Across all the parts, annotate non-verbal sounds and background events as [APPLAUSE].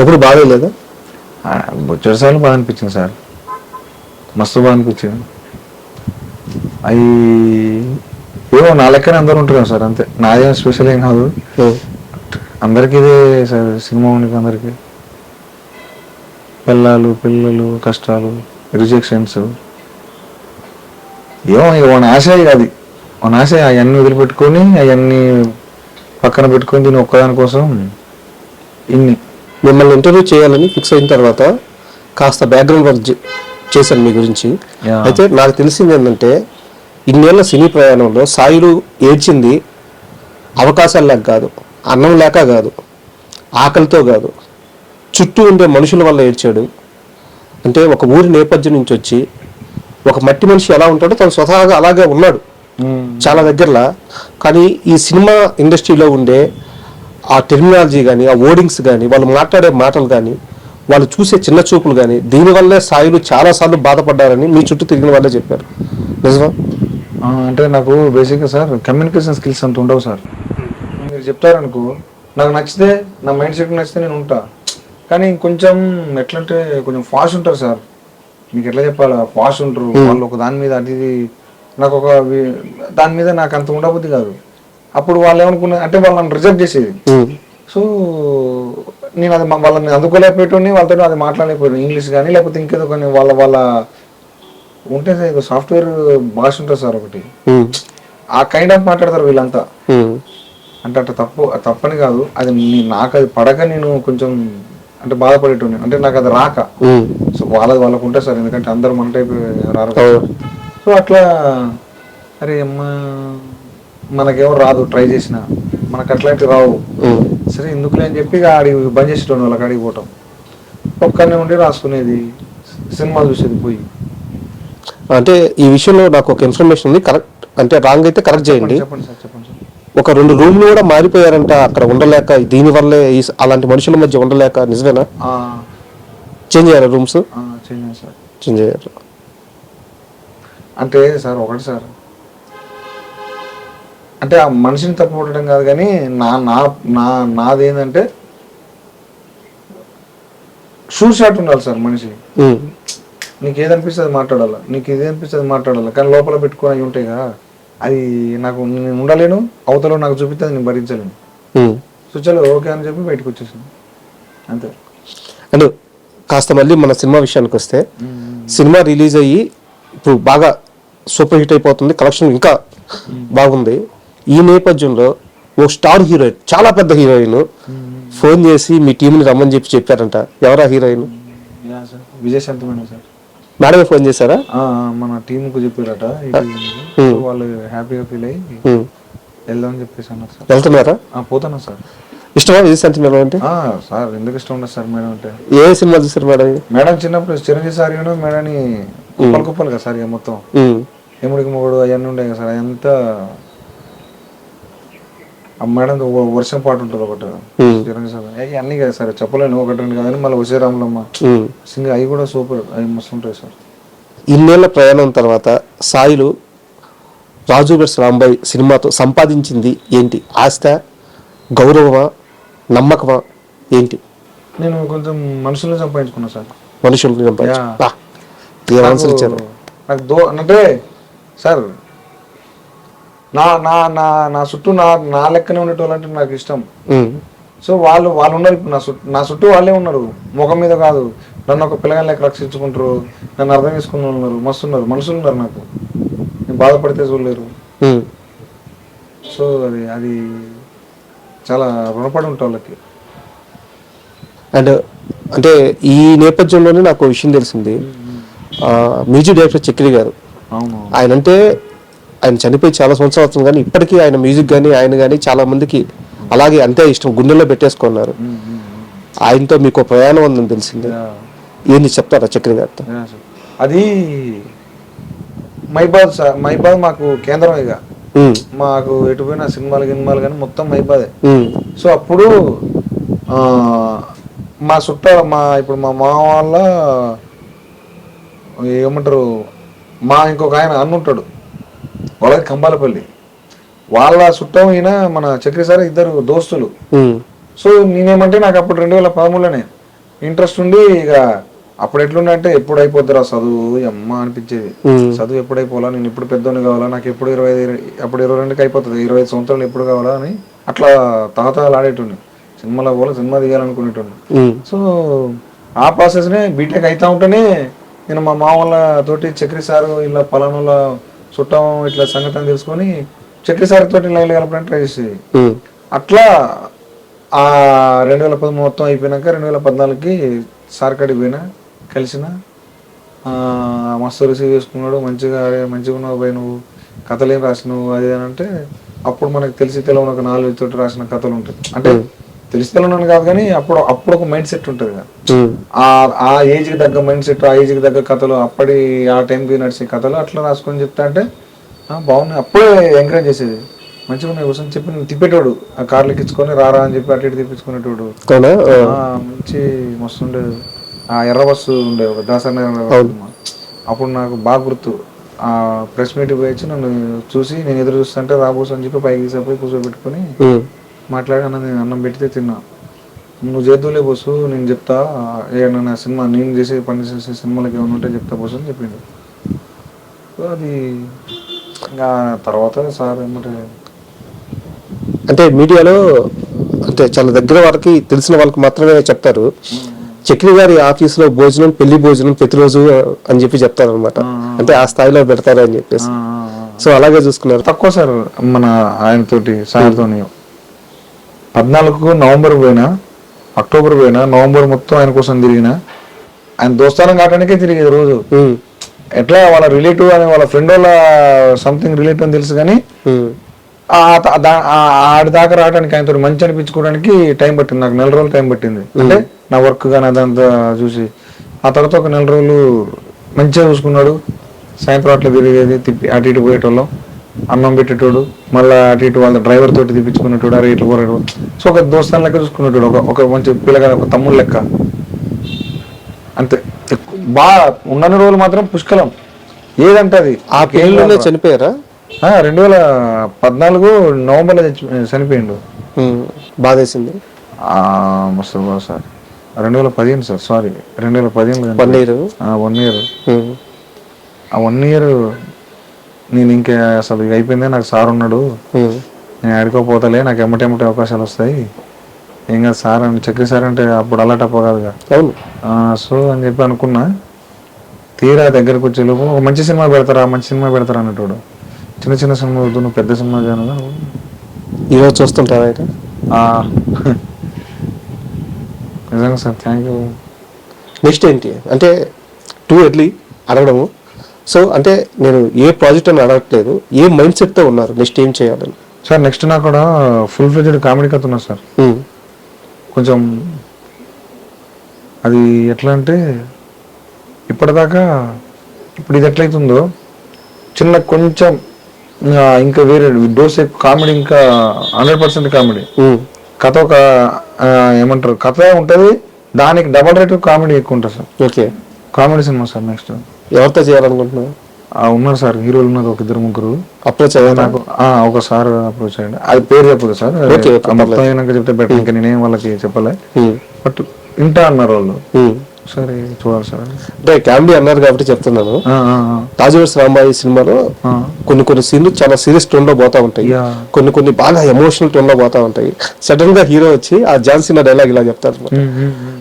ఎప్పుడు బాగాలేదా? బొచ్చడి సార్లు బాగా అనిపించింది సార్. మస్తు బాగా అనిపించింది అవి ఏమో నా లెక్కనే అందరూ ఉంటారు సార్ అంతే. నాదేం స్పెషల్ ఏం కాదు. అందరికీ ఇదే సార్ సినిమా ఉండి అందరికీ. పిల్లలు పిల్లలు కష్టాలు రిజెక్షన్స్. ఏమో మన ఆశ అది. మన ఆశ అవన్నీ వదిలిపెట్టుకొని అవన్నీ పక్కన పెట్టుకొని దీని ఒక్కదాని కోసం ఇన్ని. మిమ్మల్ని ఇంటర్వ్యూ చేయాలని ఫిక్స్ అయిన తర్వాత కాస్త బ్యాక్గ్రౌండ్ వర్క్ చేశాను మీ గురించి. అయితే నాకు తెలిసింది ఏంటంటే ఇన్నేళ్ళ సినీ ప్రయాణంలో సాయిలు ఏడ్చింది అవకాశాలు లేక కాదు అన్నం లేక కాదు ఆకలితో కాదు. చుట్టూ ఉండే మనుషుల వల్ల ఏడ్చాడు. అంటే ఒక ఊరి నేపథ్యం నుంచి వచ్చి ఒక మట్టి మనిషి ఎలా ఉంటాడో తను స్వతహాగా అలాగే ఉన్నాడు. చాలా దగ్గరలా. కానీ ఈ సినిమా ఇండస్ట్రీలో ఉండే ఆ టెర్మినాలజీ కానీ ఆ ఓడింగ్స్ కానీ వాళ్ళు మాట్లాడే మాటలు కానీ వాళ్ళు చూసే చిన్న చూపులు కానీ దీనివల్లే సాయిలు చాలాసార్లు బాధపడ్డారని మీ చుట్టూ తిరిగిన వాళ్ళే చెప్పారు. నిజమా? అంటే నాకు బేసిక్గా సార్ కమ్యూనికేషన్ స్కిల్స్ అంత ఉండవు సార్. మీరు చెప్తారనుకో నాకు నచ్చితే నా మైండ్ సెట్ నచ్చితే నేను ఉంటా. కానీ కొంచెం ఎట్లంటే కొంచెం ఫాస్ట్ ఉంటారు సార్. మీకు ఎట్లా చెప్పాలి? ఫాస్ట్ ఉంటారు వాళ్ళు ఒక దాని మీద అది నాకు ఒక దాని మీద నాకు అంత ఉండబుద్ధి కాదు. అప్పుడు వాళ్ళు ఏమనుకున్నా అంటే వాళ్ళని రిజెక్ట్ చేసేది. సో నేను అది వాళ్ళని అందుకోలేకపోయేటోని వాళ్ళతో అది మాట్లాడలేకపోయాను ఇంగ్లీష్ కానీ లేకపోతే ఇంకేదో కొన్ని వాళ్ళ వాళ్ళ ఉంటే సార్ సాఫ్ట్వేర్ భాష ఉంటుంది సార్ ఒకటి. ఆ కైండ్ ఆఫ్ మాట్లాడతారు వీళ్ళంతా. అంటే అట్లా తప్పు తప్పని కాదు. అది నాకు అది పడక నేను కొంచెం అంటే బాధపడేటోని అంటే నాకు అది రాక. సో వాళ్ళది వాళ్ళకు ఉంటుంది సార్. ఎందుకంటే అందరూ మన టైప్ రారు. సో అట్లా అరే అమ్మ. మనకేమో రాదు ట్రై చేసిన. మనకు అట్లాంటివి రావు. సరే ఎందుకులే అని చెప్పి ఆడికి బంద్ చేసేటోని వాళ్ళకి అడిగి పోవటం. ఒక్కనే ఉండి రాసుకునేది సినిమాలు చూసేది పోయి. అంటే ఈ విషయంలో నాకు ఒక ఇన్ఫర్మేషన్ ఉంది. కరెక్ట్ అంటే రాంగ్ అయితే కరెక్ట్ చేయండి. చెప్పండి సార్ చెప్పండి సార్. ఒక రెండు రూమ్లు కూడా మారిపోయారంట. అక్కడ ఉండలేక దీనివల్లే ఈ అలాంటి మనుషుల మధ్య ఉండలేక నిజమేనా? చేంజ్ అయ్యారా రూమ్స్? చేంజ్ అయ్యారు. అంటే సార్ ఒకటి సార్. అంటే ఆ మనిషిని తప్పు పట్టడం కాదు కానీ నా నా నా నాది ఏంటంటే షూ షాట్ ఉండాలి సార్ మనిషి. నీకు ఏది అనిపిస్తుంది మాట్లాడాలి? నీకు ఇది అనిపిస్తుంది మాట్లాడాలి? కానీ లోపల పెట్టుకొని అవి ఉంటాయి కదా అది నాకు నేను ఉండలేను అవతల నాకు చూపిస్తే అది నేను భరించలేను. సో చలో ఓకే అని చెప్పి బయటకు వచ్చేసాను. అంతే. అండ్ కాస్త మళ్ళీ మన సినిమా విషయానికి వస్తే సినిమా రిలీజ్ అయ్యి ఇప్పుడు బాగా సూపర్ హిట్ అయిపోతుంది కలెక్షన్ ఇంకా బాగుంది. ఈ నేపథ్యంలో ఓ స్టార్ హీరోయిన్ చాలా పెద్ద హీరోయిన్ ఫోన్ చేసి మీ టీంని రమ్మని చెప్పి చెప్పారంట. ఎవరా హీరోయిన్? సార్ మేడమే ఫోన్ చేశారా? మన టీంకు చెప్పారట. వాళ్ళు హ్యాపీగా ఫీల్ అయ్యి. వెళ్దామని చెప్పేసి అన్నారు సార్. వెళ్తున్నారా? ఆ, పోతాను సార్. ఇష్టమా విజయ్ శాంతి మేడం అంటే? సార్ ఎందుకు ఇష్టం ఉండదు సార్ మేడం అంటే. ఏ సినిమా చూసారు మేడం? మేడం చిన్నప్పుడు చిరంజీవి సార్ ఏమో మేడాన్ని కుప్పలు కుప్పలు కదా సార్ ఇక మొత్తం. ఎముడికి మొగుడు అవన్నీ ఉంటాయి కదా సార్ అదంతా మేడం వర్షం పాట ఉంటుంది ఒకటి అన్నీ కదా సార్ చెప్పలేను ఒకటి రెండు కాదని మళ్ళీ వసేరాములమ్మ. సింగ్ అవి కూడా సూపర్ అవి మస్తు ఉంటాయి సార్. ఇన్నేళ్ళ ప్రయాణం తర్వాత సాయిలు రాజు వెడ్స్ రాంబాయ్ సినిమాతో సంపాదించింది ఏంటి? ఆస్థ గౌరవమా నమ్మకమా ఏంటి? నేను కొంచెం మనుషుల్ని సంపాదించుకున్నా సార్. మనుషుల్ని సంపాదించు నాకు దో అంటే సార్ నా నా నా నా చుట్టూ నా నా లెక్కనే ఉండేటోళ్ళు అంటే నాకు ఇష్టం. సో వాళ్ళు వాళ్ళు ఉన్నారు ఇప్పుడు నా చుట్టూ నా చుట్టూ వాళ్ళే ఉన్నారు. ముఖం మీద కాదు. నన్ను ఒక పిల్లగాని లెక్క రక్షించుకుంటారు. నన్ను అర్థం చేసుకున్న వాళ్ళు ఉన్నారు. మస్తు ఉన్నారు. మనుషులు ఉన్నారు నాకు. నేను బాధపడితే చూడలేరు. సో అది అది చాలా రుణపడి ఉంటా వాళ్ళకి. అండ్ అంటే ఈ నేపథ్యంలోనే నాకు విషయం తెలిసింది. మ్యూజిక్ డైరెక్టర్ చక్రి గారు. ఆయన అంటే ఆయన చనిపోయి చాలా సంవత్సరాలు అవుతుంది కానీ ఇప్పటికీ ఆయన మ్యూజిక్ కానీ ఆయన కానీ చాలా మందికి అలాగే అంతే ఇష్టం గుండెల్లో పెట్టేసుకున్నారు. ఆయనతో మీకు ప్రయాణం ఉందని తెలిసింది. ఏంది చెప్తారా చక్రి గారితో. అది మైబాద్ సార్ మైబాద్ మాకు కేంద్రం ఇక. మాకు ఎటు పోయినా సినిమాలు గినిమాలు కానీ మొత్తం మైబాదే. సో అప్పుడు మా చుట్ట మా ఇప్పుడు మా మామ వాళ్ళ ఏమంటారు మా ఇంకొక ఆయన అన్న ఉంటాడు వాళ్ళది కంబాలపల్లి. వాళ్ళ చుట్టం ఈయన మన చక్రి సార్ ఇద్దరు దోస్తులు. సో నేనేమంటే నాకు అప్పుడు రెండు వేల పదమూడులోనే ఇంట్రెస్ట్ ఉండి ఇక అప్పుడు ఎట్లుండే ఎప్పుడు అయిపోద్దిరా చదువు అమ్మ అనిపించేది. చదువు ఎప్పుడు అయిపోవాలా నేను ఎప్పుడు పెద్దోని కావాలా నాకు ఎప్పుడు ఇరవై అప్పుడు ఇరవై రెండుకి అయిపోతుంది ఇరవై ఐదు సంవత్సరాలు ఎప్పుడు కావాలా అని అట్లా తహతహలు ఆడేటుండే సినిమాలో పోలే సినిమా తీయాలనుకునేటోండి. సో ఆ ప్రాసెస్నే బీటెక్ అవుతా ఉంటేనే నేను మా మామూల తోటి చక్రి సారు ఇలా పలానాల చుట్టం ఇట్లా అని తెలుసుకొని సార్ తోటి లైన్లు కలపడానికి ట్రై చేసేది. అట్లా ఆ రెండు వేల పదమూడు మొత్తం అయిపోయినాక రెండు వేల పద్నాలుగుకి సార్ కాడికి పోయినా కలిసిన మస్తు రిసీవ్ చేసుకున్నాడు మంచిగా మంచిగా ఉన్నావు పోయి నువ్వు కథలు ఏం రాసినావు అది అని అంటే అప్పుడు మనకు తెలిసి తెలవని ఒక నాలుగు తోటి రాసిన కథలు ఉంటాయి. అంటే తెలిసి తెలవని కాదు కానీ అప్పుడు అప్పుడు ఒక మైండ్ సెట్ ఉంటుంది కదా. ఆ ఆ ఏజ్కి తగ్గ మైండ్ సెట్ ఆ ఏజ్కి తగ్గ కథలు అప్పటి ఆ టైంకి నడిచే కథలు అట్లా రాసుకొని చెప్తా అంటే "ఆ, బాగున్నాయి. అప్పుడే ఎంకరేజ్ చేసేది. మంచిగా ఉన్నాయి. కూర్చొని చెప్పి నేను తిప్పేటోడు. ఆ కార్లు ఎక్కించుకొని రారా అని చెప్పి అటు ఇటు తిప్పించుకునేటోడు. మంచి మస్తు ఉండేది. ఆ ఎర్ర బస్సు ఉండే ఒక దాసరి అప్పుడు నాకు బాగా గుర్తు. ఆ ప్రెస్ మీట్ పోయి నన్ను చూసి నేను ఎదురు చూస్తుంటే రాబోసు అని చెప్పి పైకి తీసుకుపోయి కూర్చోబెట్టుకొని ఉమ్. మాట్లాడి అన్నం నేను అన్నం పెడితే తిన్నా. నువ్వు చేద్దులే బస్సు నేను చెప్తా ఏమన్నా సినిమా నేను చేసే పని చేసే సినిమాలకి ఏమైనా ఉంటే చెప్తా బస్సు అని చెప్పిండు. సో అది ఇంకా తర్వాత సార్ ఏమంటే అంటే మీడియాలో అంటే చాలా దగ్గర వాళ్ళకి తెలిసిన వాళ్ళకి మాత్రమే చెప్తారు. చక్రి గారి ఆఫీసులో భోజనం పెళ్ళి భోజనం ప్రతిరోజు అని చెప్పి చెప్తారు అనమాట అంటే ఆ స్థాయిలో పెడతారు అని చెప్పేసి సో అలాగే చూసుకున్నారు. తక్కువ సార్ మన ఆయనతోటి సార్తో పద్నాలుగు నవంబర్ పోయినా అక్టోబర్ పోయినా నవంబర్ మొత్తం ఆయన కోసం తిరిగిన ఆయన దోస్తానం కావడానికే తిరిగేది రోజు. ఎట్లా వాళ్ళ రిలేటివ్ అని వాళ్ళ ఫ్రెండ్ వాళ్ళ సంథింగ్ రిలేటివ్ అని తెలుసు కానీ ఆడి దాకా రావడానికి ఆయనతో మంచి అనిపించుకోవడానికి టైం పట్టింది. నాకు నెల రోజులు టైం పట్టింది. అంటే నా వర్క్ కానీ అదంతా చూసి ఆ తర్వాత ఒక నెల రోజులు మంచిగా చూసుకున్నాడు. సాయంత్రం అట్లా తిరిగేది తిప్పి అటు ఇటు పోయేటోళ్ళం. అన్నం పెట్టేటోడు మళ్ళీ అటు ఇటు వాళ్ళ డ్రైవర్ తోటి తిప్పించుకునేటోడు అరే ఇట్లా పోరాడు సో ఒక దోస్తాన్ లెక్క చూసుకునేటోడు ఒక ఒక మంచి పిల్లగా ఒక తమ్ముడు లెక్క. అంతే. బాగా ఉన్నన్ని రోజులు మాత్రం పుష్కలం. ఏదంటే అది. ఆ పెళ్ళిలోనే చనిపోయారా? రెండు వేల పద్నాలుగు నవంబర్లో చనిపోయిండు. బాధేసింది? మస్తు సార్. రెండు వేల పదిహేను సార్ సారీ. రెండు వేల పదిహేను వన్ ఇయర్ వన్ ఇయర్ ఆ వన్ ఇయర్ నేను ఇంకా అసలు ఇక అయిపోయిందే నాకు సార్ ఉన్నాడు. నేను ఆడుకోపోతలే నాకు ఎమ్మటెమ్మటి అవకాశాలు వస్తాయి. ఏం కాదు సార్ అని చక్రి సార్ అంటే అప్పుడు అలా టప్ప కాదుగా సో అని చెప్పి అనుకున్నా. తీరా దగ్గరకు వచ్చే లోపు ఒక మంచి సినిమా పెడతారా మంచి సినిమా పెడతారా అన్నట్టు చిన్న చిన్న సినిమా వద్దు నువ్వు పెద్ద సినిమా చేయను ఈరోజు చూస్తుంటారా అయితే? [LAUGHS] నిజంగా సార్ థ్యాంక్ యూ నెక్స్ట్ ఏంటి? అంటే టూ ఎర్లీ అడగడము. సో అంటే నేను ఏ ప్రాజెక్ట్ అని అడగట్లేదు ఏ మైండ్ సెట్తో ఉన్నారు నెక్స్ట్ ఏం చేయాలని? సార్ నెక్స్ట్ నాకు కూడా ఫుల్ ఫ్లెజ్డ్ కామెడీ కథ ఉన్నా సార్. కొంచెం అది ఎట్లా అంటే ఇప్పటిదాకా ఇప్పుడు ఇది ఎట్లయితుందో చిన్న కొంచెం ఇంకా వేరే డోస్ కామెడీ ఇంకా హండ్రెడ్ పర్సెంట్ కామెడీ. కథ ఒక ఏమంటారు కథ ఉంటుంది దానికి డబల్ రేట్ కామెడీ ఎక్కువ ఉంటుంది sir. Okay. Comedy cinema sir next. ఎవరితో చేయాలనుకుంటున్నాను ఉన్నారు సార్ హీరోలు ఉన్నారు ఒక ఇద్దరు ముగ్గురు. అప్రోచ్ అయ్యాను నాకు ఒక సార్ అప్రోచ్ అయ్యండి. అది పేరు చెప్పదు సార్. మొత్తం అయినాక చెప్తే బెటర్. ఇంకా నేనేం వాళ్ళకి చెప్పలే. బట్ వింటా అన్నారు వాళ్ళు. సరే చూడాలి సార్. అంటే కామెడీ అన్నారు కాబట్టి చెప్తున్నాను. రాజవర్స్ రాంబాయి సినిమాలో. కొన్ని కొన్ని సీన్లు చాలా సీరియస్ టోన్లో పోతా ఉంటాయి. కొన్ని కొన్ని బాగా ఎమోషనల్ టోన్లో పోతా ఉంటాయి. సడన్గా హీరో వచ్చి ఆ జాన్సీన్ డైలాగ్ ఇలా చెప్తారు.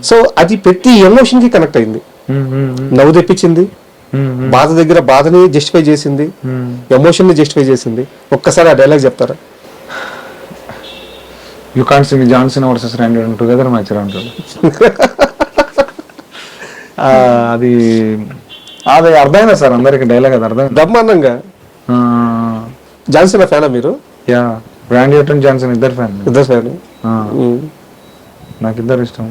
సో అది ప్రతి ఎమోషన్కి కనెక్ట్ అయింది. నవ్వు తెప్పించింది. బాధ దగ్గర బాధని జస్టిఫై చేసింది ఉమ్. ఎమోషన్ని జస్టిఫై చేసింది. ఒక్కసారి ఆ డైలాగ్ చెప్తారా? You see me Johnson versus Randy together match అంటాడు అది అది అర్థమైందా సార్ అందరికి? డైలాగ్ అది అర్థమైంది? బ్రహ్మాండంగా. జాన్సన్ ఫ్యానా మీరు? యా ర్యాండీ జాన్సన్ ఇద్దరు ఫ్యాన్ ఇద్దరు ఫ్యాన్ నాకు ఇద్దరు ఇష్టం.